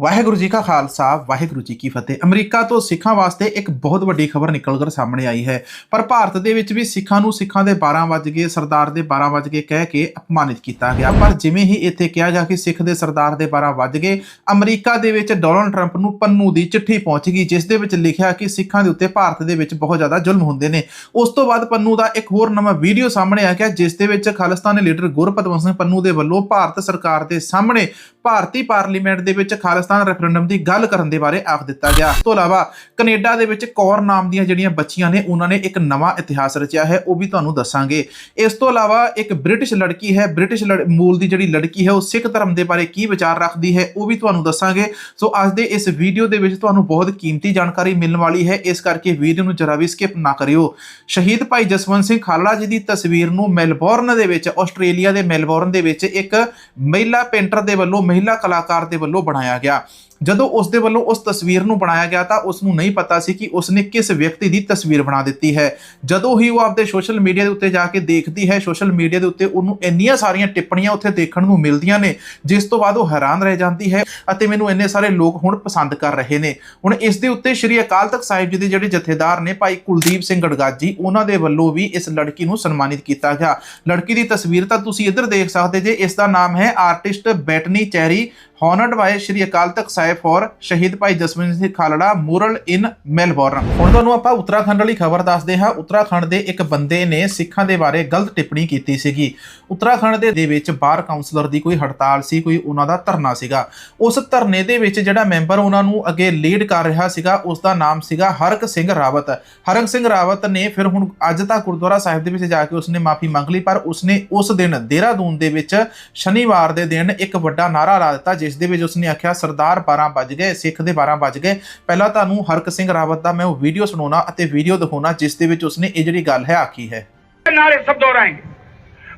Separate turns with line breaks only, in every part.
ਵਾਹਿਗੁਰੂ ਜੀ ਕਾ ਖਾਲਸਾ, ਵਾਹਿਗੁਰੂ ਜੀ ਕੀ ਫਤਿਹ। ਅਮਰੀਕਾ ਤੋਂ ਸਿੱਖਾਂ ਵਾਸਤੇ ਇੱਕ ਬਹੁਤ ਵੱਡੀ ਖਬਰ ਨਿਕਲ ਕਰ ਸਾਹਮਣੇ ਆਈ ਹੈ। ਪਰ ਭਾਰਤ ਦੇ ਵਿੱਚ ਵੀ ਸਿੱਖਾਂ ਨੂੰ ਸਿੱਖਾਂ ਦੇ 12 ਵਜ ਗਏ, ਸਰਦਾਰ ਦੇ 12 ਵਜ ਗਏ ਕਹਿ ਕੇ ਅਪਮਾਨਿਤ ਕੀਤਾ ਗਿਆ। ਪਰ ਜਿਵੇਂ ਹੀ ਇੱਥੇ ਕਿਹਾ ਗਿਆ ਕਿ ਸਿੱਖ ਦੇ ਸਰਦਾਰ ਦੇ 12 ਵਜ ਗਏ, ਅਮਰੀਕਾ ਦੇ ਵਿੱਚ ਡੋਨਲਡ ਟਰੰਪ ਨੂੰ ਪੰਨੂ ਦੀ ਚਿੱਠੀ ਪਹੁੰਚ ਗਈ, ਜਿਸ ਦੇ ਵਿੱਚ ਲਿਖਿਆ ਕਿ ਸਿੱਖਾਂ ਦੇ ਉੱਤੇ ਭਾਰਤ ਦੇ ਵਿੱਚ ਬਹੁਤ ਜ਼ਿਆਦਾ ਜ਼ੁਲਮ ਹੁੰਦੇ ਨੇ। ਉਸ ਤੋਂ ਬਾਅਦ ਪੰਨੂ ਦਾ ਇੱਕ ਹੋਰ ਨਵਾਂ ਵੀਡੀਓ ਸਾਹਮਣੇ ਆ ਗਿਆ, ਜਿਸ ਦੇ ਵਿੱਚ ਖਾਲਿਸਤਾਨੀ ਲੀਡਰ ਗੁਰਪਤਵੰਤ ਸਿੰਘ ਪੰਨੂ ਦੇ ਵੱਲੋਂ ਭਾਰਤ ਸਰਕਾਰ ਦੇ ਸਾਹਮਣੇ ਭਾਰਤੀ ਪਾਰਲੀਮੈਂਟ ਦੇ ਵਿੱਚ ਖਾਲਿਸਤਾਨ ਰੈਫਰੈਂਡਮ ਦੀ ਗੱਲ ਕਰਨ ਦੇ ਬਾਰੇ ਆਖ ਦਿੱਤਾ ਗਿਆ। ਇਸ ਤੋਂ ਇਲਾਵਾ ਕੈਨੇਡਾ ਦੇ ਵਿੱਚ ਕੌਰ ਨਾਮ ਦੀਆਂ ਜਿਹੜੀਆਂ ਬੱਚੀਆਂ ਨੇ, ਉਹਨਾਂ ਨੇ ਇੱਕ ਨਵਾਂ ਇਤਿਹਾਸ ਰਚਿਆ ਹੈ, ਉਹ ਵੀ ਤੁਹਾਨੂੰ ਦੱਸਾਂਗੇ। ਇਸ ਤੋਂ ਇਲਾਵਾ ਇੱਕ ਬ੍ਰਿਟਿਸ਼ ਲੜਕੀ ਹੈ, ਬ੍ਰਿਟਿਸ਼ ਲੜ- ਮੂਲ ਦੀ ਜਿਹੜੀ ਲੜਕੀ ਹੈ, ਉਹ ਸਿੱਖ ਧਰਮ ਦੇ ਬਾਰੇ ਕੀ ਵਿਚਾਰ ਰੱਖਦੀ ਹੈ, ਉਹ ਵੀ ਤੁਹਾਨੂੰ ਦੱਸਾਂਗੇ। ਸੋ ਅੱਜ ਦੇ ਇਸ ਵੀਡੀਓ ਦੇ ਵਿੱਚ ਤੁਹਾਨੂੰ ਬਹੁਤ ਕੀਮਤੀ ਜਾਣਕਾਰੀ ਮਿਲਣ ਵਾਲੀ ਹੈ, ਇਸ ਕਰਕੇ ਵੀਡੀਓ ਨੂੰ ਜਰਾ ਵੀ ਸਕਿਪ ਨਾ ਕਰਿਓ। ਸ਼ਹੀਦ ਭਾਈ ਜਸਵੰਤ ਸਿੰਘ ਖਾਲੜਾ ਜੀ ਦੀ ਤਸਵੀਰ ਨੂੰ ਮੈਲਬੌਰਨ ਦੇ ਵਿੱਚ, ਆਸਟ੍ਰੇਲੀਆ ਦੇ ਮੈਲਬੌਰਨ ਦੇ ਵਿੱਚ ਇੱਕ ਮਹਿਲਾ ਪੇਂਟਰ ਦੇ ਵੱਲੋਂ ਮਹਿਲਾ ਕਲਾਕਾਰ ਦੇ ਵੱਲੋਂ ਬਣਾਇਆ ਗਿਆ। ਜਦੋਂ ਉਸ ਦੇ ਵੱਲੋਂ ਉਸ ਤਸਵੀਰ ਨੂੰ ਬਣਾਇਆ ਗਿਆ ਤਾਂ ਉਸ ਨੂੰ ਨਹੀਂ ਪਤਾ ਸੀ ਕਿ ਉਸ ਨੇ ਕਿਸ ਵਿਅਕਤੀ ਦੀ ਤਸਵੀਰ ਬਣਾ ਦਿੱਤੀ ਹੈ। ਜਦੋਂ ਹੀ ਉਹ ਆਪਦੇ ਸੋਸ਼ਲ ਮੀਡੀਆ ਦੇ ਉੱਤੇ ਜਾ ਕੇ ਦੇਖਦੀ ਹੈ ਸੋਸ਼ਲ ਮੀਡੀਆ ਦੇ ਉੱਤੇ ਉਹਨੂੰ ਇੰਨੀਆਂ ਸਾਰੀਆਂ ਟਿੱਪਣੀਆਂ ਉੱਥੇ ਦੇਖਣ ਨੂੰ ਮਿਲਦੀਆਂ ਨੇ, ਜਿਸ ਤੋਂ ਬਾਅਦ ਉਹ ਹੈਰਾਨ ਰਹਿ ਜਾਂਦੀ ਹੈ ਅਤੇ ਮੈਨੂੰ ਇੰਨੇ ਸਾਰੇ ਲੋਕ ਹੁਣ ਪਸੰਦ ਕਰ ਰਹੇ ਨੇ। ਹੁਣ ਇਸ ਦੇ ਉੱਤੇ ਸ਼੍ਰੀ ਅਕਾਲ ਤਖਤ ਸਾਹਿਬ ਜੀ ਦੇ ਜਿਹੜੇ ਜਥੇਦਾਰ ਨੇ ਭਾਈ ਕੁਲਦੀਪ ਸਿੰਘ ਗੜਗਾਜੀ ਉਹਨਾਂ ਦੇ ਵੱਲੋਂ ਵੀ ਇਸ ਲੜਕੀ ਨੂੰ ਸਨਮਾਨਿਤ ਕੀਤਾ ਗਿਆ। ਲੜਕੀ ਦੀ ਤਸਵੀਰ ਤਾਂ ਤੁਸੀਂ ਇੱਧਰ ਦੇਖ ਸਕਦੇ ਜੇ, ਇਸ ਦਾ ਨਾਮ ਹੈ artist Bethany Cherry honoured by Shri Akal Takht Sahib for Shaheed Bhai Jaswinder Singh Khalra, mural in Melbourne. ਹੁਣ ਤੁਹਾਨੂੰ ਆਪਾਂ ਉੱਤਰਾਖੰਡ ਵਾਲੀ ਖਬਰ ਦੱਸਦੇ ਹਾਂ। ਉੱਤਰਾਖੰਡ ਦੇ ਇੱਕ ਬੰਦੇ ਨੇ ਸਿੱਖਾਂ ਦੇ ਬਾਰੇ ਗਲਤ ਟਿੱਪਣੀ ਕੀਤੀ ਸੀਗੀ। ਉੱਤਰਾਖੰਡ ਦੇ ਦੇ ਵਿੱਚ ਬਾਰ ਕਾਉਂਸਲਰ ਦੀ ਕੋਈ ਹੜਤਾਲ ਸੀ, ਕੋਈ ਉਹਨਾਂ ਦਾ ਧਰਨਾ ਸੀਗਾ। ਉਸ ਧਰਨੇ ਦੇ ਵਿੱਚ ਜਿਹੜਾ ਮੈਂਬਰ ਉਹਨਾਂ ਨੂੰ ਅੱਗੇ ਲੀਡ ਕਰ ਰਿਹਾ ਸੀਗਾ ਉਸ ਦਾ ਨਾਮ ਸੀਗਾ ਹਰਕ ਸਿੰਘ ਰਾਵਤ। ਹਰਕ ਸਿੰਘ ਰਾਵਤ ਨੇ ਫਿਰ ਹੁਣ ਅੱਜ ਤੱਕ ਗੁਰਦੁਆਰਾ ਸਾਹਿਬ ਦੇ ਵਿੱਚ ਜਾ ਕੇ ਉਸਨੇ ਮਾਫੀ ਮੰਗ ਲਈ, ਪਰ ਉਸਨੇ ਉਸ ਦਿਨ ਦੇਹਰਾਦੂਨ ਦੇ ਵਿੱਚ ਸ਼ਨੀਵਾਰ ਦੇ ਦਿਨ ਇੱਕ ਵੱਡਾ ਨਾਰਾ ਲਾ ਦਿੱਤਾ ਜਿਸ ਦੇ ਵਿੱਚ ਉਸਨੇ ਆਖਿਆ ਸਰਦਾਰ 12 ਵੱਜ ਗਏ ਸਿੱਖ ਦੇ 12 ਵੱਜ ਗਏ ਪਹਿਲਾਂ ਤੁਹਾਨੂੰ ਹਰਕ ਸਿੰਘ ਰਾਵਤ ਦਾ ਮੈਂ ਉਹ ਵੀਡੀਓ ਸੁਣਾਉਣਾ ਅਤੇ ਵੀਡੀਓ ਦਿਖਾਉਣਾ ਜਿਸ ਦੇ ਵਿੱਚ ਉਸਨੇ ਇਹ ਜਿਹੜੀ ਗੱਲ ਹੈ ਆਖੀ ਹੈ
नारे सब दोहराएंगे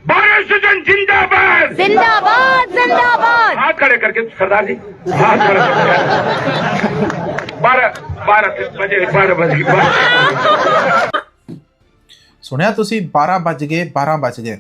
भारत सजन जिंदाबाद
जिंदाबाद जिंदाबाद
हाथ खड़े करके सरदार जी हाथ खड़े करके बारह बारह बजे बारह बजे बारह
ਸੁਣਿਆ ਤੁਸੀਂ 12 ਵੱਜ ਗਏ 12 ਵੱਜ ਗਏ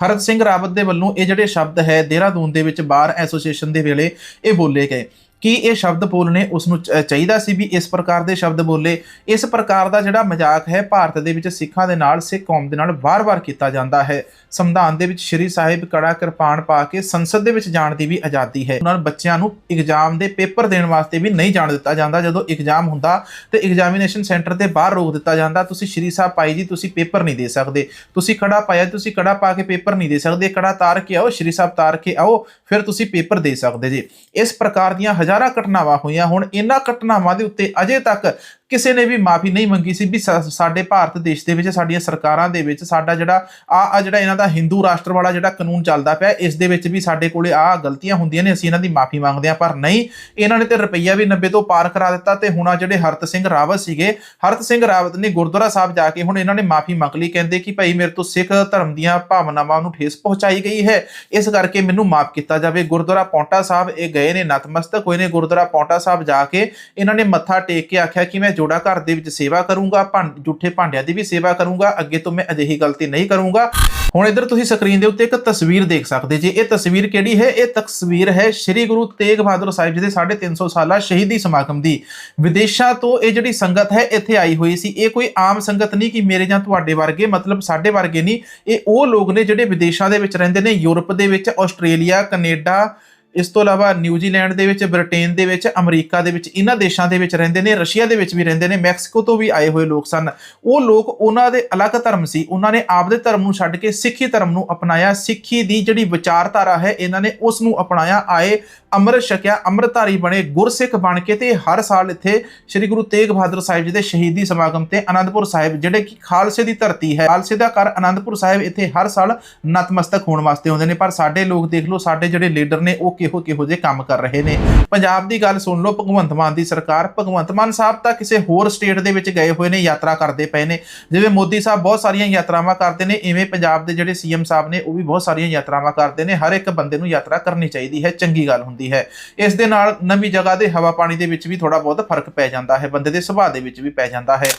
ਹਰਤ ਸਿੰਘ ਰਾਵਤ ਦੇ ਵੱਲੋਂ ਇਹ ਜਿਹੜੇ ਸ਼ਬਦ ਹੈ ਦੇਹਰਾਦੂਨ ਦੇ ਵਿੱਚ ਬਾਰ ਐਸੋਸੀਏਸ਼ਨ ਦੇ ਵੇਲੇ ਇਹ ਬੋਲੇ ਗਏ। ਕੀ ਇਹ ਸ਼ਬਦ ਬੋਲਣੇ ਉਸ ਨੂੰ ਚਾਹੀਦਾ ਸੀ ਵੀ ਇਸ ਪ੍ਰਕਾਰ ਦੇ ਸ਼ਬਦ ਬੋਲੇ? ਇਸ ਪ੍ਰਕਾਰ ਦਾ ਜਿਹੜਾ ਮਜ਼ਾਕ ਹੈ, ਭਾਰਤ ਦੇ ਵਿੱਚ ਸਿੱਖਾਂ ਦੇ ਨਾਲ, ਸਿੱਖ ਕੌਮ ਦੇ ਨਾਲ ਵਾਰ-ਵਾਰ ਕੀਤਾ ਜਾਂਦਾ ਹੈ। ਸੰਵਿਧਾਨ ਦੇ ਵਿੱਚ ਸ਼੍ਰੀ ਸਾਹਿਬ ਕੜਾ ਕਿਰਪਾਨ ਪਾ ਕੇ ਸੰਸਦ ਦੇ ਵਿੱਚ ਜਾਣ ਦੀ ਵੀ ਆਜ਼ਾਦੀ ਹੈ। ਉਹਨਾਂ ਬੱਚਿਆਂ ਨੂੰ ਐਗਜ਼ਾਮ ਦੇ ਪੇਪਰ ਦੇਣ ਵਾਸਤੇ ਵੀ ਨਹੀਂ ਜਾਣ ਦਿੱਤਾ ਜਾਂਦਾ। ਜਦੋਂ ਐਗਜ਼ਾਮ ਹੁੰਦਾ ਤੇ ਐਗਜ਼ਾਮੀਨੇਸ਼ਨ ਸੈਂਟਰ 'ਤੇ ਬਾਹਰ ਰੋਕ ਦਿੱਤਾ ਜਾਂਦਾ। ਤੁਸੀਂ ਸ਼੍ਰੀ ਸਾਹਿਬ ਪਾਈ ਜੀ, ਤੁਸੀਂ ਪੇਪਰ ਨਹੀਂ ਦੇ ਸਕਦੇ। ਤੁਸੀਂ ਕੜਾ ਪਾਇਆ, ਤੁਸੀਂ ਕੜਾ ਪਾ ਕੇ ਪੇਪਰ ਨਹੀਂ ਦੇ ਸਕਦੇ। ਕੜਾ ਤਾਰ ਕੇ ਆਓ, ਸ਼੍ਰੀ ਸਾਹਿਬ ਤਾਰ ਕੇ ਆਓ, ਫਿਰ ਤੁਸੀਂ ਪੇਪਰ ਦੇ ਸਕਦੇ ਜੀ। ਇਸ ਪ੍ਰਕਾਰ ਦੀਆਂ ਹਜ਼ਾਰਾਂ ਘਟਨਾਵਾਂ ਹੋਈਆਂ ਹੁਣ ਇਹਨਾਂ ਘਟਨਾਵਾਂ ਦੇ ਉੱਤੇ ਅਜੇ ਤੱਕ ਕਿਸੇ ਨੇ ਵੀ ਮਾਫੀ ਨਹੀਂ ਮੰਗੀ ਸੀ ਵੀ ਸਾ- ਸਾਡੇ ਭਾਰਤ ਦੇਸ਼ ਦੇ ਵਿੱਚ, ਸਾਡੀਆਂ ਸਰਕਾਰਾਂ ਦੇ ਵਿੱਚ, ਸਾਡਾ ਜਿਹੜਾ ਆ ਆ ਜਿਹੜਾ ਇਹਨਾਂ ਦਾ ਹਿੰਦੂ ਰਾਸ਼ਟਰ ਵਾਲਾ ਜਿਹੜਾ ਕਾਨੂੰਨ ਚੱਲਦਾ ਪਿਆ, ਇਸ ਦੇ ਵਿੱਚ ਵੀ ਸਾਡੇ ਕੋਲੇ ਆ ਗਲਤੀਆਂ ਹੁੰਦੀਆਂ ਨੇ, ਅਸੀਂ ਇਹਨਾਂ ਦੀ ਮਾਫੀ ਮੰਗਦੇ ਆ ਪਰ ਨਹੀਂ, ਇਹਨਾਂ ਨੇ ਤੇ ਰੁਪਈਆ ਵੀ 90 ਤੋਂ ਪਾਰ ਕਰਾ ਦਿੱਤਾ ਤੇ ਹੁਣ ਆ ਜਿਹੜੇ ਹਰਤ ਸਿੰਘ ਰਾਵਤ ਸੀਗੇ, ਹਰਤ ਸਿੰਘ ਰਾਵਤ ਨੇ ਗੁਰਦੁਆਰਾ ਸਾਹਿਬ ਜਾ ਕੇ ਹੁਣ ਇਹਨਾਂ ਨੇ ਮਾਫੀ ਮੰਗ ਲਈ, ਕਹਿੰਦੇ ਕਿ ਭਾਈ ਮੇਰੇ ਤੋਂ ਸਿੱਖ ਧਰਮ ਦੀਆਂ ਭਾਵਨਾਵਾਂ ਨੂੰ ਠੇਸ ਪਹੁੰਚਾਈ ਗਈ ਹੈ, ਇਸ ਕਰਕੇ ਮੈਨੂੰ ਮਾਫ ਕੀਤਾ ਜਾਵੇ। ਗੁਰਦੁਆਰਾ ਪੌਂਟਾ ਸਾਹਿਬ, ਇਹ ਗਏ ਨੇ ਨਤਮਸਤਕ ਹੋਏ ਨੇ ਗੁਰਦੁਆਰਾ ਪੌਂਟਾ ਸਾਹਿਬ ਜਾ ਕੇ ਇਹਨਾਂ ਨੇ ਮੱਥਾ ਟੇਕ ਕੇ ਆਖਿਆ ਕਿ ਮੈਂ ਜੋੜਾ ਘਰ ਦੇ ਵਿੱਚ ਸੇਵਾ ਕਰੂੰਗਾ, ਭੰ ਭਾਂਡਿਆਂ ਦੀ ਵੀ ਸੇਵਾ ਕਰੂੰਗਾ, ਅੱਗੇ ਤੋਂ ਮੈਂ ਅਜਿਹੀ ਗਲਤੀ ਨਹੀਂ ਕਰੂੰਗਾ। ਹੁਣ ਇੱਧਰ ਤੁਸੀਂ ਸਕਰੀਨ ਦੇ ਉੱਤੇ ਇੱਕ ਤਸਵੀਰ ਦੇਖ ਸਕਦੇ ਜੀ। ਇਹ ਤਸਵੀਰ ਕਿਹੜੀ ਹੈ? ਇਹ ਤਸਵੀਰ ਹੈ ਸ੍ਰੀ ਗੁਰੂ ਤੇਗ ਬਹਾਦਰ ਸਾਹਿਬ ਜੀ ਦੇ 350 ਸਾਲਾ ਸ਼ਹੀਦੀ ਸਮਾਗਮ ਦੀ। ਵਿਦੇਸ਼ਾਂ ਤੋਂ ਇਹ ਜਿਹੜੀ ਸੰਗਤ ਹੈ, ਇੱਥੇ ਆਈ ਹੋਈ ਸੀ। ਇਹ ਕੋਈ ਆਮ ਸੰਗਤ ਨਹੀਂ ਕਿ ਮੇਰੇ ਜਾਂ ਤੁਹਾਡੇ ਵਰਗੇ, ਮਤਲਬ ਸਾਡੇ ਵਰਗੇ ਨਹੀਂ। ਇਹ ਉਹ ਲੋਕ ਨੇ ਜਿਹੜੇ ਵਿਦੇਸ਼ਾਂ ਦੇ ਵਿੱਚ ਰਹਿੰਦੇ ਨੇ, ਯੂਰਪ ਦੇ ਵਿੱਚ, ਆਸਟ੍ਰੇਲੀਆ, ਕੈਨੇਡਾ ਇਸ ਤੋਂ ਇਲਾਵਾ ਨਿਊਜ਼ੀਲੈਂਡ ਦੇ ਵਿੱਚ, ਬ੍ਰਿਟੇਨ ਦੇ ਵਿੱਚ, ਅਮਰੀਕਾ ਦੇ ਵਿੱਚ, ਇਹਨਾਂ ਦੇਸ਼ਾਂ ਦੇ ਵਿੱਚ ਰਹਿੰਦੇ ਨੇ, ਰਸ਼ੀਆ ਦੇ ਵਿੱਚ ਵੀ ਰਹਿੰਦੇ ਨੇ, ਮੈਕਸੀਕੋ ਤੋਂ ਵੀ ਆਏ ਹੋਏ ਲੋਕ ਸਨ। ਉਹ ਲੋਕ ਉਹਨਾਂ ਦੇ ਅਲੱਗ ਧਰਮ ਸੀ। ਉਹਨਾਂ ਨੇ ਆਪਦੇ ਧਰਮ ਨੂੰ ਛੱਡ ਕੇ ਸਿੱਖੀ ਧਰਮ ਨੂੰ ਅਪਣਾਇਆ। ਸਿੱਖੀ ਦੀ ਜਿਹੜੀ ਵਿਚਾਰਧਾਰਾ ਹੈ, ਇਹਨਾਂ ਨੇ ਉਸ ਨੂੰ ਅਪਣਾਇਆ। ਆਏ ਅੰਮ੍ਰਿਤ ਛਕਿਆ ਅੰਮ੍ਰਿਤਧਾਰੀ ਬਣੇ, ਗੁਰਸਿੱਖ ਬਣ ਕੇ ਤੇ ਹਰ ਸਾਲ ਇੱਥੇ ਸ੍ਰੀ ਗੁਰੂ ਤੇਗ ਬਹਾਦਰ ਸਾਹਿਬ ਜੀ ਦੇ ਸ਼ਹੀਦੀ ਸਮਾਗਮ ਤੇ ਅਨੰਦਪੁਰ ਸਾਹਿਬ, ਜਿਹੜੇ ਕਿ ਖਾਲਸੇ ਦੀ ਧਰਤੀ ਹੈ, ਖਾਲਸੇ ਦਾ ਘਰ ਅਨੰਦਪੁਰ ਸਾਹਿਬ ਇੱਥੇ ਹਰ ਸਾਲ ਨਤਮਸਤਕ ਹੋਣ ਵਾਸਤੇ ਆਉਂਦੇ ਨੇ। ਪਰ ਸਾਡੇ ਲੋਕ ਦੇਖ ਲਓ, ਸਾਡੇ ਜਿਹੜੇ ਲੀਡਰ ਨੇ, ਉਹ ਕਿਹੋ ਕਿਹੋ ਜਿਹੇ ਕੰਮ ਕਰ ਰਹੇ ਨੇ। ਪੰਜਾਬ ਦੀ ਗੱਲ ਸੁਣ ਲਓ, ਭਗਵੰਤ ਮਾਨ ਦੀ ਸਰਕਾਰ, ਭਗਵੰਤ ਮਾਨ ਸਾਹਿਬ ਤਾਂ ਕਿਸੇ ਹੋਰ ਸਟੇਟ ਦੇ ਵਿੱਚ ਗਏ ਹੋਏ ਨੇ, ਯਾਤਰਾ ਕਰਦੇ ਪਏ ਨੇ। ਜਿਵੇਂ ਮੋਦੀ ਸਾਹਿਬ ਬਹੁਤ ਸਾਰੀਆਂ ਯਾਤਰਾਵਾਂ ਕਰਦੇ ਨੇ, ਇਵੇਂ ਪੰਜਾਬ ਦੇ ਜਿਹੜੇ ਸੀਐਮ ਸਾਹਿਬ ਨੇ, ਉਹ ਵੀ ਬਹੁਤ ਸਾਰੀਆਂ ਯਾਤਰਾਵਾਂ ਕਰਦੇ ਨੇ। ਹਰ ਇੱਕ ਬੰਦੇ ਨੂੰ ਯਾਤਰਾ ਕਰਨੀ ਚਾਹੀਦੀ ਹੈ, ਚੰਗੀ ਗੱਲ ਹੁੰਦੀ ਹੈ। ਇਸ ਦੇ ਨਾਲ ਨਵੀਂ ਜਗ੍ਹਾ ਦੇ ਹਵਾ ਪਾਣੀ ਦੇ ਵਿੱਚ ਵੀ ਥੋੜਾ ਬਹੁਤ ਫ਼ਰਕ ਪੈ ਜਾਂਦਾ ਹੈ, ਬੰਦੇ ਦੇ ਸੁਭਾਅ ਦੇ ਵਿੱਚ ਵੀ ਪੈ ਜਾਂਦਾ ਹੈ।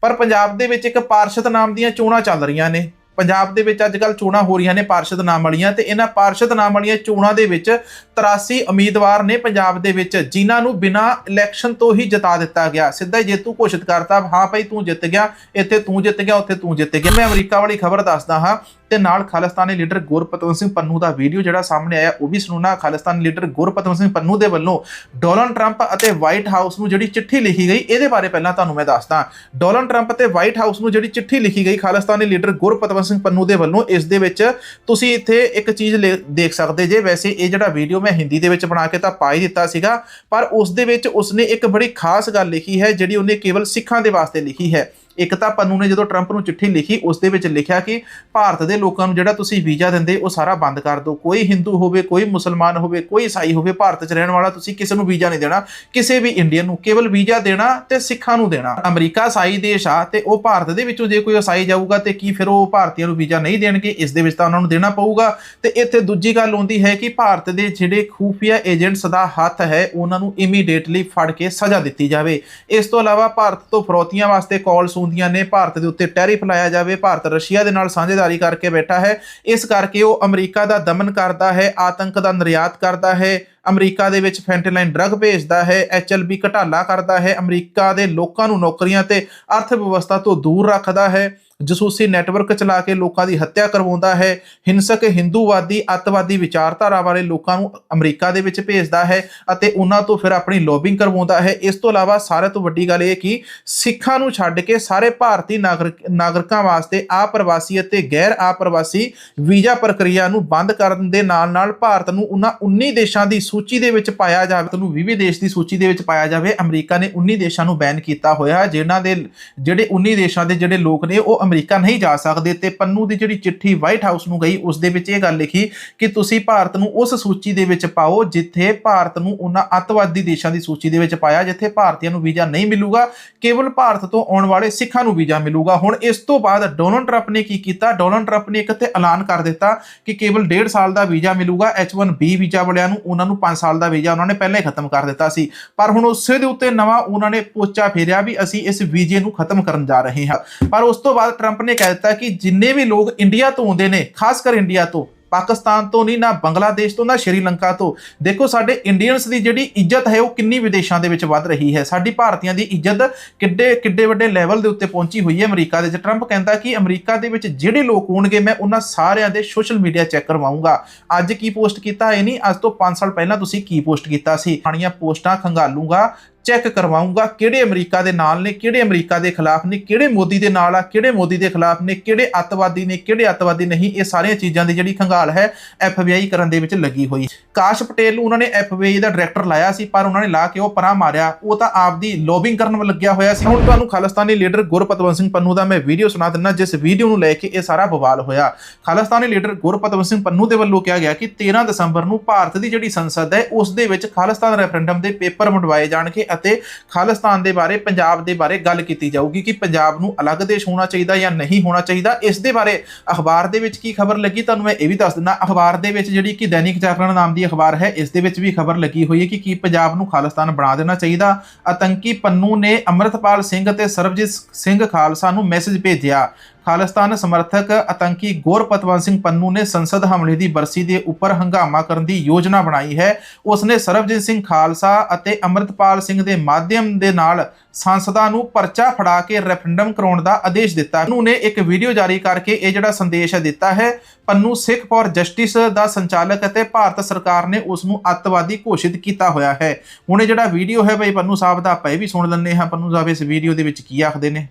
ਪਰ ਪੰਜਾਬ ਦੇ ਵਿੱਚ ਇੱਕ ਪਾਰਸ਼ਦ ਨਾਮ ਦੀਆਂ ਚੋਣਾਂ ਚੱਲ ਰਹੀਆਂ ਨੇ। ਪੰਜਾਬ ਦੇ ਵਿੱਚ ਅੱਜ ਕੱਲ ਚੋਣਾਂ ਹੋ ਰਹੀਆਂ ਨੇ, ਪਾਰਸ਼ਦ ਨਾਮ ਵਾਲੀਆਂ ਤੇ ਇਹਨਾਂ ਪਾਰਸ਼ਦ ਨਾਮ ਵਾਲੀਆਂ ਚੋਣਾਂ ਦੇ ਵਿੱਚ 83 ਉਮੀਦਵਾਰ ਨੇ ਪੰਜਾਬ ਦੇ ਵਿੱਚ, ਜਿਨ੍ਹਾਂ ਨੂੰ ਬਿਨਾਂ ਇਲੈਕਸ਼ਨ ਤੋਂ ਹੀ ਜਿਤਾ ਦਿੱਤਾ ਗਿਆ। ਸਿੱਧਾ ਜੇਤੂ ਘੋਸ਼ਿਤ ਕਰਤਾ, ਹਾਂ ਭਾਈ ਤੂੰ ਜਿੱਤ ਗਿਆ, ਇੱਥੇ ਤੂੰ ਜਿੱਤ ਗਿਆ, ਉੱਥੇ ਤੂੰ ਜਿੱਤ ਗਿਆ। ਮੈਂ ਅਮਰੀਕਾ ਵਾਲੀ ਖਬਰ ਦੱਸਦਾ ਹਾਂ ਤੇ ਨਾਲ ਖਾਲਿਸਤਾਨੀ ਲੀਡਰ ਗੁਰਪਤਵੰਤ ਸਿੰਘ ਪੰਨੂ ਦਾ ਵੀਡੀਓ ਜਿਹੜਾ ਸਾਹਮਣੇ ਆਇਆ, ਉਹ ਵੀ ਸੁਣਨਾ ਖਾਲਿਸਤਾਨੀ ਲੀਡਰ ਗੁਰਪਤਵੰਤ ਸਿੰਘ ਪੰਨੂ ਦੇ ਵੱਲੋਂ ਡੋਨਲਡ ਟਰੰਪ ਅਤੇ ਵਾਈਟ ਹਾਊਸ ਨੂੰ ਜਿਹੜੀ ਚਿੱਠੀ ਲਿਖੀ ਗਈ, ਇਹਦੇ ਬਾਰੇ ਪਹਿਲਾਂ ਤੁਹਾਨੂੰ ਮੈਂ ਦੱਸਦਾ। ਡੋਨਲਡ ਟਰੰਪ ਅਤੇ ਵਾਈਟ ਹਾਊਸ ਨੂੰ ਜਿਹੜੀ ਚਿੱਠੀ ਲਿਖੀ ਗਈ, ਖਾਲਿਸਤਾਨੀ ਲੀਡਰ ਗੁਰਪਤਵੰਤ ਸਿੰਘ ਪੰਨੂ ਦੇ ਵੱਲੋਂ ਇਸ ਦੇ ਵਿੱਚ ਤੁਸੀਂ ਇੱਥੇ ਇੱਕ ਚੀਜ਼ ਲੈ- ਦੇਖ ਸਕਦੇ ਜੇ। ਵੈਸੇ ਇਹ ਜਿਹੜਾ ਵੀਡੀਓ ਮੈਂ ਹਿੰਦੀ ਦੇ ਵਿੱਚ ਬਣਾ ਕੇ ਤਾਂ ਪਾ ਹੀ ਦਿੱਤਾ ਸੀਗਾ, ਪਰ ਉਸ ਦੇ ਵਿੱਚ ਉਸਨੇ ਇੱਕ ਬੜੀ ਖਾਸ ਗੱਲ ਲਿਖੀ ਹੈ, ਜਿਹੜੀ ਉਹਨੇ ਕੇਵਲ ਸਿੱਖਾਂ ਦੇ ਵਾਸਤੇ ਲਿਖੀ ਹੈ। ਇੱਕ ਤਾਂ ਪੰਨੂ ਨੇ ਜਦੋਂ ਟਰੰਪ ਨੂੰ ਚਿੱਠੀ ਲਿਖੀ, ਉਸ ਦੇ ਵਿੱਚ ਲਿਖਿਆ ਕਿ ਭਾਰਤ ਦੇ ਲੋਕਾਂ ਨੂੰ ਜਿਹੜਾ ਤੁਸੀਂ ਵੀਜ਼ਾ ਦਿੰਦੇ, ਉਹ ਸਾਰਾ ਬੰਦ ਕਰ ਦਿਓ। ਕੋਈ ਹਿੰਦੂ ਹੋਵੇ, ਕੋਈ ਮੁਸਲਮਾਨ ਹੋਵੇ, ਕੋਈ ਈਸਾਈ ਹੋਵੇ, ਭਾਰਤ 'ਚ ਰਹਿਣ ਵਾਲਾ ਤੁਸੀਂ ਕਿਸੇ ਨੂੰ ਵੀਜ਼ਾ ਨਹੀਂ ਦੇਣਾ। ਕਿਸੇ ਵੀ ਇੰਡੀਅਨ ਨੂੰ ਕੇਵਲ ਵੀਜ਼ਾ ਦੇਣਾ ਤੇ ਸਿੱਖਾਂ ਨੂੰ ਦੇਣਾ। ਅਮਰੀਕਾ ਈਸਾਈ ਦੇਸ਼ ਆ ਤੇ ਉਹ ਭਾਰਤ ਦੇ ਵਿੱਚੋਂ ਜੇ ਕੋਈ ਈਸਾਈ ਜਾਊਗਾ ਤੇ ਕੀ ਫਿਰ ਉਹ ਭਾਰਤੀਆਂ ਨੂੰ ਵੀਜ਼ਾ ਨਹੀਂ ਦੇਣਗੇ? ਇਸ ਦੇ ਵਿੱਚ ਤਾਂ ਉਹਨਾਂ ਨੂੰ ਦੇਣਾ ਪਊਗਾ। ਤੇ ਇੱਥੇ ਦੂਜੀ ਗੱਲ ਆਉਂਦੀ ਹੈ ਕਿ ਭਾਰਤ ਦੇ ਜਿਹੜੇ ਖੂਫੀਆ ਏਜੰਟਸ ਦਾ ਹੱਥ ਹੈ, ਉਹਨਾਂ ਨੂੰ ਇਮੀਡੀਏਟਲੀ ਫੜ ਕੇ ਸਜ਼ਾ ਦਿੱਤੀ ਜਾਵੇ। ਇਸ ਤੋਂ ਇਲਾਵਾ ਭਾਰਤ ਤੋਂ ਫਰੋਤੀਆਂ ਵਾਸਤੇ ਕਾਲਸ ਹੁੰਦੀਆਂ ਨੇ, ਭਾਰਤ ਦੇ ਉੱਤੇ ਟੈਰਿਫ ਲਾਇਆ ਜਾਵੇ, ਭਾਰਤ ਰਸ਼ੀਆ ਦੇ ਨਾਲ ਸਾਂਝੇਦਾਰੀ ਕਰਕੇ ਬੈਠਾ ਹੈ। ਇਸ ਕਰਕੇ ਉਹ ਅਮਰੀਕਾ ਦਾ ਦਮਨ ਕਰਦਾ ਹੈ, ਆਤੰਕ ਦਾ ਨਿਰਯਾਤ ਕਰਦਾ ਹੈ, ਅਮਰੀਕਾ ਦੇ ਵਿੱਚ ਫੈਂਟਲਾਈਨ ਡਰੱਗ ਭੇਜਦਾ ਹੈ ਐਚਐਲਬੀ ਘਟਾਲਾ ਕਰਦਾ ਹੈ, ਅਮਰੀਕਾ ਦੇ ਲੋਕਾਂ ਨੂੰ ਨੌਕਰੀਆਂ ਤੇ ਅਰਥ ਵਿਵਸਥਾ ਤੋਂ ਦੂਰ ਰੱਖਦਾ ਹੈ। ਜਸੂਸੀ ਨੈਟਵਰਕ ਚਲਾ ਕੇ ਲੋਕਾਂ ਦੀ ਹੱਤਿਆ ਕਰਵਾਉਂਦਾ ਹੈ, ਹਿੰਸਕ, ਹਿੰਦੂਵਾਦੀ, ਅੱਤਵਾਦੀ ਵਿਚਾਰਧਾਰਾ ਵਾਲੇ ਲੋਕਾਂ ਨੂੰ ਅਮਰੀਕਾ ਦੇ ਵਿੱਚ ਭੇਜਦਾ ਹੈ ਅਤੇ ਉਹਨਾਂ ਤੋਂ ਫਿਰ ਆਪਣੀ ਲੌਬਿੰਗ ਕਰਵਾਉਂਦਾ ਹੈ। ਇਸ ਤੋਂ ਇਲਾਵਾ ਸਾਰੇ ਤੋਂ ਵੱਡੀ ਗੱਲ ਇਹ ਕਿ ਸਿੱਖਾਂ ਨੂੰ ਛੱਡ ਕੇ ਸਾਰੇ ਭਾਰਤੀ ਨਾਗਰਿਕ, ਨਾਗਰਿਕਾਂ ਵਾਸਤੇ ਆ ਪ੍ਰਵਾਸੀ ਅਤੇ ਗੈਰ ਆ ਪ੍ਰਵਾਸੀ ਵੀਜ਼ਾ ਪ੍ਰਕਿਰਿਆ ਨੂੰ ਬੰਦ ਕਰਨ ਦੇ ਨਾਲ-ਨਾਲ ਭਾਰਤ ਨੂੰ ਉਹਨਾਂ 19 ਦੇਸ਼ਾਂ ਦੀ ਸੂਚੀ ਦੇ ਵਿੱਚ ਪਾਇਆ ਜਾਵੇ ਨੂੰ 20 ਦੇਸ਼ ਦੀ ਸੂਚੀ ਦੇ ਵਿੱਚ ਪਾਇਆ ਜਾਵੇ। ਅਮਰੀਕਾ ਨੇ 19 ਦੇਸ਼ਾਂ ਨੂੰ ਬੈਨ ਕੀਤਾ ਹੋਇਆ ਜਿਨ੍ਹਾਂ ਦੇ, ਜਿਹੜੇ 19 ਦੇਸ਼ਾਂ ਦੇ ਜਿਹੜੇ ਲੋਕ ਨੇ, ਉਹ ਅਮਰੀਕਾ ਨਹੀਂ ਜਾ ਸਕਦੇ ਤੇ ਪੰਨੂ ਦੀ ਜਿਹੜੀ ਚਿੱਠੀ ਵਾਈਟ ਹਾਊਸ ਨੂੰ ਗਈ, ਉਸ ਦੇ ਵਿੱਚ ਇਹ ਗੱਲ ਲਿਖੀ ਕਿ ਤੁਸੀਂ ਭਾਰਤ ਨੂੰ ਉਸ ਸੂਚੀ ਦੇ ਵਿੱਚ ਪਾਓ ਜਿੱਥੇ ਭਾਰਤ ਨੂੰ ਉਹਨਾਂ ਅੱਤਵਾਦੀ ਦੇਸ਼ਾਂ ਦੀ ਸੂਚੀ ਦੇ ਵਿੱਚ ਪਾਇਆ, ਜਿੱਥੇ ਭਾਰਤੀਆਂ ਨੂੰ ਵੀਜ਼ਾ ਨਹੀਂ ਮਿਲੂਗਾ, ਕੇਵਲ ਭਾਰਤ ਤੋਂ ਆਉਣ ਵਾਲੇ ਸਿੱਖਾਂ ਨੂੰ ਵੀਜ਼ਾ ਮਿਲੂਗਾ। ਹੁਣ ਇਸ ਤੋਂ ਬਾਅਦ ਡੋਨਲਡ ਟਰੰਪ ਨੇ ਕੀ ਕੀਤਾ? ਡੋਨਲਡ ਟਰੰਪ ਨੇ ਇੱਕ ਤੇ ਐਲਾਨ ਕਰ ਦਿੱਤਾ ਕਿ ਕੇਵਲ 1.5 ਸਾਲ ਦਾ ਵੀਜ਼ਾ ਮਿਲੂਗਾ H1B ਵੀਜ਼ਾ ਵਾਲਿਆਂ ਨੂੰ, ਉਹਨਾਂ ਨੂੰ 5 ਸਾਲ ਦਾ ਵੀਜ਼ਾ ਉਹਨਾਂ ਨੇ ਪਹਿਲਾਂ ਹੀ ਖਤਮ ਕਰ ਦਿੱਤਾ ਸੀ। ਪਰ ਹੁਣ ਉਸੇ ਦੇ ਉੱਤੇ ਨਵਾਂ ਉਹਨਾਂ ਨੇ ਪੋਚਾ ਫੇਰਿਆ ਵੀ ਅਸੀਂ ਇਸ ਵੀਜ਼ੇ ਨੂੰ ਖਤਮ ਕਰਨ ਜਾ ਰਹੇ ਹਾਂ। ਪਰ ਉਸ ਤੋਂ ਬਾਅਦ ਟਰੰਪ ਨੇ ਕਹਿ ਦਿੱਤਾ ਕਿ ਜਿੰਨੇ ਵੀ ਲੋਕ ਇੰਡੀਆ ਤੋਂ ਆਉਂਦੇ ਨੇ, ਖਾਸ ਕਰ ਇੰਡੀਆ ਤੋਂ, ਪਾਕਿਸਤਾਨ ਤੋਂ ਨਹੀਂ, ਨਾ ਬੰਗਲਾਦੇਸ਼ ਤੋਂ, ਨਾ ਸ਼੍ਰੀਲੰਕਾ ਤੋਂ, ਦੇਖੋ ਸਾਡੇ ਇੰਡੀਅਨਸ ਦੀ ਜਿਹੜੀ ਇੱਜ਼ਤ ਹੈ, ਉਹ ਕਿੰਨੀ ਵਿਦੇਸ਼ਾਂ ਦੇ ਵਿੱਚ ਵੱਧ ਰਹੀ ਹੈ। ਸਾਡੀ ਭਾਰਤੀਆਂ ਦੀ ਇੱਜ਼ਤ ਕਿੱਡੇ ਕਿੱਡੇ ਵੱਡੇ ਲੈਵਲ ਦੇ ਉੱਤੇ ਪਹੁੰਚੀ ਹੋਈ ਹੈ ਅਮਰੀਕਾ ਦੇ ਵਿੱਚ। ਟਰੰਪ ਕਹਿੰਦਾ ਕਿ ਅਮਰੀਕਾ ਦੇ ਵਿੱਚ ਜਿਹੜੇ ਲੋਕ ਹੋਣਗੇ, ਮੈਂ ਉਹਨਾਂ ਸਾਰਿਆਂ ਦੇ ਸੋਸ਼ਲ ਮੀਡੀਆ ਚੈੱਕ ਕਰਵਾਉਂਗਾ। ਅੱਜ ਕੀ ਪੋਸਟ ਕੀਤਾ, ਇਹ ਨਹੀਂ, ਅੱਜ ਤੋਂ 5 ਸਾਲ ਪਹਿਲਾਂ ਤੁਸੀਂ ਕੀ ਪੋਸਟ ਕੀਤਾ ਸੀ? ਆਪਣੀਆਂ ਪੋਸਟਾਂ ਖੰਗਾਲੂਗਾ। ਚੈੱਕ ਕਰਵਾਉਂਗਾ ਕਿਹੜੇ ਅਮਰੀਕਾ ਦੇ ਨਾਲ ਨੇ, ਕਿਹੜੇ ਅਮਰੀਕਾ ਦੇ ਖਿਲਾਫ ਨੇ, ਕਿਹੜੇ ਮੋਦੀ ਦੇ ਨਾਲ ਆ, ਕਿਹੜੇ ਮੋਦੀ ਦੇ ਖਿਲਾਫ ਨੇ, ਕਿਹੜੇ ਅੱਤਵਾਦੀ ਨੇ, ਕਿਹੜੇ ਅੱਤਵਾਦੀ ਨਹੀਂ, ਇਹ ਸਾਰੀਆਂ ਚੀਜ਼ਾਂ ਦੀ ਜਿਹੜੀ ਖੰਗਾਲ ਹੈ ਐਫਬੀਆਈ ਕਰਨ ਦੇ ਵਿੱਚ ਲੱਗੀ ਹੋਈ। ਕਾਸ਼ ਪਟੇਲ ਨੂੰ ਉਹਨਾਂ ਨੇ ਐਫਬੀਆਈ ਦਾ ਡਾਇਰੈਕਟਰ ਲਾਇਆ ਸੀ, ਪਰ ਉਹਨਾਂ ਨੇ ਲਾ ਕੇ ਉਹ ਪਰਾਂ ਮਾਰਿਆ। ਉਹ ਤਾਂ ਆਪਦੀ ਲੋਬਿੰਗ ਕਰਨ ਵੱਲ ਲੱਗਿਆ ਹੋਇਆ ਸੀ। ਹੁਣ ਤੁਹਾਨੂੰ ਖਾਲਿਸਤਾਨੀ ਲੀਡਰ ਗੁਰਪਤਵੰਤ ਸਿੰਘ ਪੰਨੂ ਦਾ ਮੈਂ ਵੀਡੀਓ ਸੁਣਾ ਦਿੰਦਾ, ਜਿਸ ਵੀਡੀਓ ਨੂੰ ਲੈ ਕੇ ਇਹ ਸਾਰਾ ਬਵਾਲ ਹੋਇਆ। ਖਾਲਿਸਤਾਨੀ ਲੀਡਰ ਗੁਰਪਤਵੰਤ ਸਿੰਘ ਪੰਨੂ ਦੇ ਵੱਲੋਂ ਕਿਹਾ ਗਿਆ ਕਿ 13 ਦਸੰਬਰ ਨੂੰ ਭਾਰਤ ਦੀ ਜਿਹੜੀ ਸੰਸਦ ਹੈ, ਉਸ ਦੇ ਵਿੱਚ ਖਾਲਿਸਤਾਨ ਰੈਫਰੈਂਡਮ ਦੇ ਪੇਪਰ ਮੰਡਵਾਏ ਜਾਣਗੇ ਅਤੇ ਖਾਲਿਸਤਾਨ ਦੇ ਬਾਰੇ, ਪੰਜਾਬ ਦੇ ਬਾਰੇ ਗੱਲ ਕੀਤੀ ਜਾਊਗੀ ਕਿ ਪੰਜਾਬ ਨੂੰ ਅਲੱਗ ਦੇਸ਼ ਹੋਣਾ ਚਾਹੀਦਾ ਜਾਂ ਨਹੀਂ ਹੋਣਾ ਚਾਹੀਦਾ। ਇਸ ਦੇ ਬਾਰੇ ਅਖਬਾਰ ਦੇ ਵਿੱਚ ਕੀ ਖਬਰ ਲੱਗੀ? ਤੁਹਾਨੂੰ ਮੈਂ ਇਹ ਵੀ ਦੱਸ ਦਿੰਦਾ, ਅਖਬਾਰ ਦੇ ਵਿੱਚ ਜਿਹੜੀ ਕਿ ਦੈਨਿਕ ਜਾਗਰਣ ਨਾਮ ਦੀ ਅਖਬਾਰ ਹੈ, ਇਸ ਦੇ ਵਿੱਚ ਵੀ ਖਬਰ ਲੱਗੀ ਹੋਈ ਹੈ ਕਿ ਕੀ ਪੰਜਾਬ ਨੂੰ ਖਾਲਿਸਤਾਨ ਬਣਾ ਦੇਣਾ ਚਾਹੀਦਾ। ਆਤੰਕੀ ਪੰਨੂ ਨੇ ਅਮਰਤਪਾਲ ਸਿੰਘ ਅਤੇ ਸਰਬਜੀਤ ਸਿੰਘ ਖਾਲਸਾ ਨੂੰ ਮੈਸੇਜ ਭੇਜਿਆ। ਖਾਲਿਸਤਾਨ ਸਮਰਥਕ ਆਤੰਕੀ ਗੁਰਪਤਵੰਤ ਸਿੰਘ ਪੰਨੂ ਨੇ ਸੰਸਦ ਹਮਲੇ ਦੀ ਬਰਸੀ ਦੇ ਉੱਪਰ ਹੰਗਾਮਾ ਕਰਨ ਦੀ ਯੋਜਨਾ ਬਣਾਈ ਹੈ। ਉਸ ਨੇ ਸਰਬਜੀਤ ਸਿੰਘ ਖਾਲਸਾ ਅਤੇ ਅਮਰਤਪਾਲ ਸਿੰਘ ਦੇ ਮਾਧਿਅਮ ਦੇ ਨਾਲ ਸੰਸਦਾਂ ਨੂੰ ਪਰਚਾ ਫੜਾ ਕੇ ਰੈਫਰੈਂਡਮ ਕਰਾਉਣ ਦਾ ਆਦੇਸ਼ ਦਿੱਤਾ। ਪੰਨੂ ਨੇ ਇੱਕ ਵੀਡੀਓ ਜਾਰੀ ਕਰਕੇ ਇਹ ਜਿਹੜਾ ਸੰਦੇਸ਼ ਦਿੱਤਾ ਹੈ, ਪੰਨੂ ਸਿੱਖ ਫॉर ਜਸਟਿਸ ਦਾ ਸੰਚਾਲਕ ਅਤੇ ਭਾਰਤ ਸਰਕਾਰ ਨੇ ਉਸ ਨੂੰ ਅੱਤਵਾਦੀ ਘੋਸ਼ਿਤ ਕੀਤਾ ਹੋਇਆ ਹੈ। ਹੁਣ ਇਹ ਜਿਹੜਾ ਵੀਡੀਓ ਹੈ ਬਈ ਪੰਨੂ ਸਾਹਿਬ ਦਾ ਆਪਾਂ ਇਹ ਵੀ ਸੁਣ ਲੈਂਦੇ ਹਾਂ। ਪੰਨੂ ਸਾਹਿਬ, ਇਸ ਵੀਡੀਓ ਦੇ ਵਿੱਚ ਕੀ ਆਖਦੇ ਨੇ?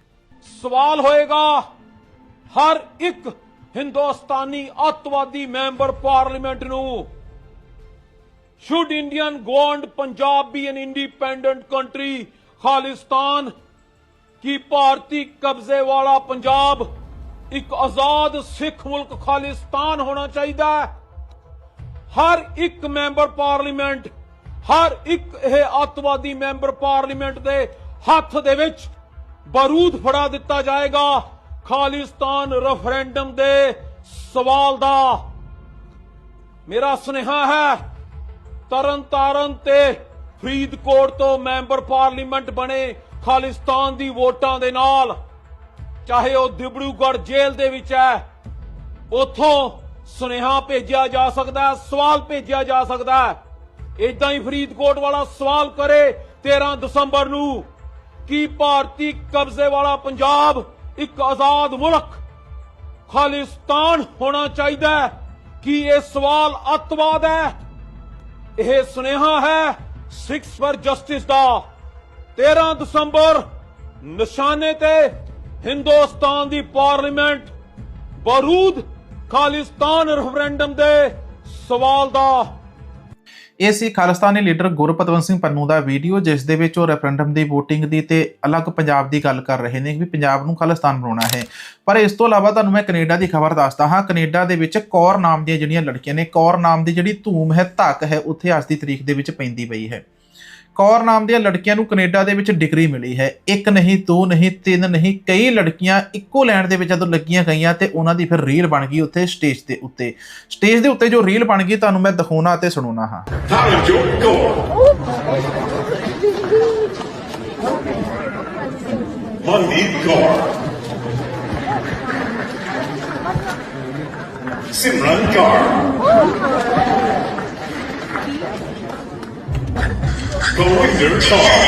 ਸਵਾਲ ਹੋਏਗਾ ਹਰ ਇੱਕ ਹਿੰਦੁਸਤਾਨੀ ਅੱਤਵਾਦੀ ਮੈਂਬਰ ਪਾਰਲੀਮੈਂਟ ਨੂੰ should indian go and punjab be an independent country, Khalistan ਕੀ ਭਾਰਤੀ ਕਬਜ਼ੇ ਵਾਲਾ ਪੰਜਾਬ ਇੱਕ ਆਜ਼ਾਦ ਸਿੱਖ ਮੁਲਕ ਖਾਲਿਸਤਾਨ ਹੋਣਾ ਚਾਹੀਦਾ ਹੈ। ਹਰ ਇੱਕ ਮੈਂਬਰ ਪਾਰਲੀਮੈਂਟ, ਹਰ ਇੱਕ ਇਹ ਅੱਤਵਾਦੀ ਮੈਂਬਰ ਪਾਰਲੀਮੈਂਟ ਦੇ ਹੱਥ ਦੇ ਵਿੱਚ ਬਾਰੂਦ ਫੜਾ ਦਿੱਤਾ ਜਾਏਗਾ। ਖਾਲਿਸਤਾਨ ਰੈਫਰੈਂਡਮ ਦੇ ਸਵਾਲ ਦਾ ਮੇਰਾ ਸੁਨੇਹਾ ਹੈ, ਤਰਨਤਾਰਨ ਤੇ ਫਰੀਦਕੋਟ ਤੋਂ ਮੈਂਬਰ ਪਾਰਲੀਮੈਂਟ ਬਣੇ ਖਾਲਿਸਤਾਨ ਦੀ ਵੋਟਾਂ ਦੇ ਨਾਲ, ਚਾਹੇ ਉਹ ਦਿਬੜੂਗੜ੍ਹ ਜੇਲ੍ਹ ਦੇ ਵਿੱਚ ਹੈ, ਉਥੋਂ ਸੁਨੇਹਾ ਭੇਜਿਆ ਜਾ ਸਕਦਾ ਸਵਾਲ ਭੇਜਿਆ ਜਾ ਸਕਦਾ ਹੈ। ਇਦਾਂ ਹੀ ਫਰੀਦਕੋਟ ਵਾਲਾ ਸਵਾਲ ਕਰੇ 13 ਦਸੰਬਰ ਨੂੰ, ਕੀ ਭਾਰਤੀ ਕਬਜ਼ੇ ਵਾਲਾ ਪੰਜਾਬ ਇੱਕ ਆਜ਼ਾਦ ਮੁਲਕ ਖਾਲਿਸਤਾਨ ਹੋਣਾ ਚਾਹੀਦਾ ਹੈ। ਕੀ ਇਹ ਸਵਾਲ ਅਤਵਾਦ ਹੈ? ਇਹ ਸੁਨੇਹਾ ਹੈ 6 ਫॉर ਜਸਟਿਸ ਦਾ। 13 ਦਸੰਬਰ ਨਿਸ਼ਾਨੇ ਤੇ ਹਿੰਦੁਸਤਾਨ ਦੀ ਪਾਰਲੀਮੈਂਟ ਬਰੂਦ ਖਾਲਿਸਤਾਨ ਰੈਫਰੈਂਡਮ ਦੇ ਸਵਾਲ ਦਾ
ਇਹ ਸੀ ਖਾਲਿਸਤਾਨੀ ਲੀਡਰ ਗੁਰਪਤਵੰਤ ਸਿੰਘ ਪੰਨੂ ਦਾ ਵੀਡੀਓ, ਜਿਸ ਦੇ ਵਿੱਚ ਉਹ ਰੈਫਰੈਂਡਮ ਦੀ VOTING ਦੀ ਤੇ ਅਲੱਗ ਪੰਜਾਬ ਦੀ ਗੱਲ ਕਰ ਰਹੇ ਨੇ ਕਿ ਵੀ ਪੰਜਾਬ ਨੂੰ ਖਾਲਿਸਤਾਨ ਬਣਾਉਣਾ ਹੈ। ਪਰ ਇਸ ਤੋਂ ਇਲਾਵਾ ਤੁਹਾਨੂੰ ਮੈਂ ਕੈਨੇਡਾ ਦੀ ਖਬਰ ਦੱਸਦਾ ਹਾਂ। ਕੈਨੇਡਾ ਦੇ ਵਿੱਚ ਕੌਰ ਨਾਮ ਦੀਆਂ ਜਿਹੜੀਆਂ ਲੜਕੀਆਂ ਨੇ, ਕੌਰ ਨਾਮ ਦੀ ਜਿਹੜੀ ਧੂਮ ਹੈ, ਧੱਕ ਹੈ, ਉੱਥੇ ਅੱਜ ਦੀ ਤਰੀਕ ਦੇ ਵਿੱਚ ਪੈਂਦੀ ਪਈ ਹੈ। ਕੌਰ ਨਾਮ ਦੀਆਂ ਲੜਕੀਆਂ ਨੂੰ ਕੈਨੇਡਾ ਦੇ ਵਿੱਚ ਡਿਗਰੀ ਮਿਲੀ ਹੈ ਇੱਕ ਨਹੀਂ, ਦੋ ਨਹੀਂ, ਤਿੰਨ ਨਹੀਂ, ਕਈ ਲੜਕੀਆਂ ਇੱਕੋ ਲਾਈਨ ਦੇ ਵਿੱਚ ਜਦੋਂ ਲੱਗੀਆਂ ਗਈਆਂ ਤੇ ਉਹਨਾਂ ਦੀ ਫਿਰ ਰੀਲ ਬਣ ਗਈ ਉੱਥੇ ਸਟੇਜ ਦੇ ਉੱਤੇ ਸਟੇਜ ਦੇ ਉੱਤੇ ਜੋ ਰੀਲ ਬਣ ਗਈ, ਤੁਹਾਨੂੰ ਮੈਂ ਦਿਖਾਉਣਾ ਤੇ ਸੁਣਾਉਣਾ ਹਾਂ
Tarjot Kaur. Mandeep Kaur. Simran Kaur. Govinder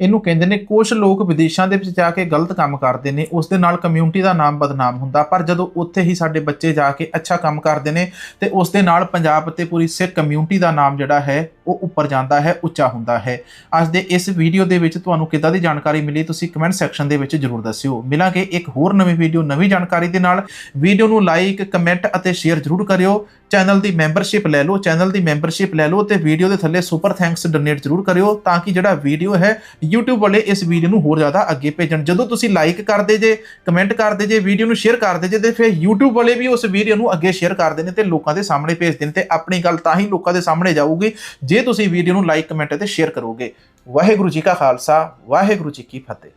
ਇਹਨੂੰ ਕਹਿੰਦੇ ਨੇ ਕੁਝ ਲੋਕ ਵਿਦੇਸ਼ਾਂ ਦੇ ਵਿੱਚ ਜਾ ਕੇ ਗਲਤ ਕੰਮ ਕਰਦੇ ਨੇ, ਉਸ ਦੇ ਨਾਲ ਕਮਿਊਨਿਟੀ ਦਾ ਨਾਮ ਬਦਨਾਮ ਹੁੰਦਾ, ਪਰ ਜਦੋਂ ਉੱਥੇ ਹੀ ਸਾਡੇ ਬੱਚੇ ਜਾ ਕੇ ਅੱਛਾ ਕੰਮ ਕਰਦੇ ਨੇ, ਤੇ ਉਸ ਦੇ ਨਾਲ ਪੰਜਾਬ ਅਤੇ ਪੂਰੀ ਸਿੱਖ ਕਮਿਊਨਿਟੀ ਦਾ ਨਾਮ ਜਿਹੜਾ ਹੈ ਉਹ ਉੱਪਰ ਜਾਂਦਾ ਹੈ, ਉੱਚਾ ਹੁੰਦਾ ਹੈ। ਅੱਜ ਦੇ ਇਸ ਵੀਡੀਓ ਦੇ ਵਿੱਚ ਤੁਹਾਨੂੰ ਕਿੱਦਾਂ ਦੀ ਜਾਣਕਾਰੀ ਮਿਲੀ ਤੁਸੀਂ ਕਮੈਂਟ ਸੈਕਸ਼ਨ ਦੇ ਵਿੱਚ ਜਰੂਰ ਦੱਸਿਓ। ਮਿਲਾਂਗੇ ਇੱਕ ਹੋਰ ਨਵੀਂ ਵੀਡੀਓ, ਨਵੀਂ ਜਾਣਕਾਰੀ ਦੇ ਨਾਲ। ਵੀਡੀਓ ਨੂੰ ਲਾਈਕ ਕਮੈਂਟ ਅਤੇ ਸ਼ੇਅਰ ਜਰੂਰ ਕਰਿਓ। ਚੈਨਲ ਦੀ ਮੈਂਬਰਸ਼ਿਪ ਲੈ ਲਓ ਚੈਨਲ ਦੀ ਮੈਂਬਰਸ਼ਿਪ ਲੈ ਲਓ ਤੇ ਵੀਡੀਓ ਦੇ ਥੱਲੇ ਸੁਪਰ ਥੈਂਕਸ ਡੋਨੇਟ ਜਰੂਰ ਕਰਿਓ ਤਾਂ ਕਿ ਜਿਹੜਾ ਵੀਡੀਓ ਹੈ, YouTube ਵਾਲੇ ਇਸ ਵੀਡੀਓ ਨੂੰ ਹੋਰ ਜ਼ਿਆਦਾ ਅੱਗੇ ਭੇਜਣ। ਜਦੋਂ ਤੁਸੀਂ ਲਾਈਕ ਕਰਦੇ ਜੇ ਕਮੈਂਟ ਕਰਦੇ ਜੇ, ਵੀਡੀਓ ਨੂੰ ਸ਼ੇਅਰ ਕਰਦੇ ਜੇ ਤੇ ਫਿਰ YouTube ਵਾਲੇ ਵੀ ਉਸ ਵੀਡੀਓ ਨੂੰ ਅੱਗੇ ਸ਼ੇਅਰ ਕਰਦੇ ਨੇ ਤੇ ਲੋਕਾਂ ਦੇ ਸਾਹਮਣੇ ਭੇਜਦੇ ਨੇ ਤੇ ਆਪਣੀ ਗੱਲ ਤਾਂ ਹੀ ਲੋਕਾਂ ਦੇ ਸਾਹਮਣੇ ਜਾਊਗੀ। ਜੇ ਤੁਸੀਂ ਵੀਡੀਓ ਨੂੰ ਲਾਈਕ ਕਮੈਂਟ ਅਤੇ ਸ਼ੇਅਰ ਕਰੋਗੇ। ਵਾਹਿਗੁਰੂ ਜੀ ਕਾ ਖਾਲਸਾ, ਵਾਹਿਗੁਰੂ ਜੀ ਕੀ ਫਤਿਹ।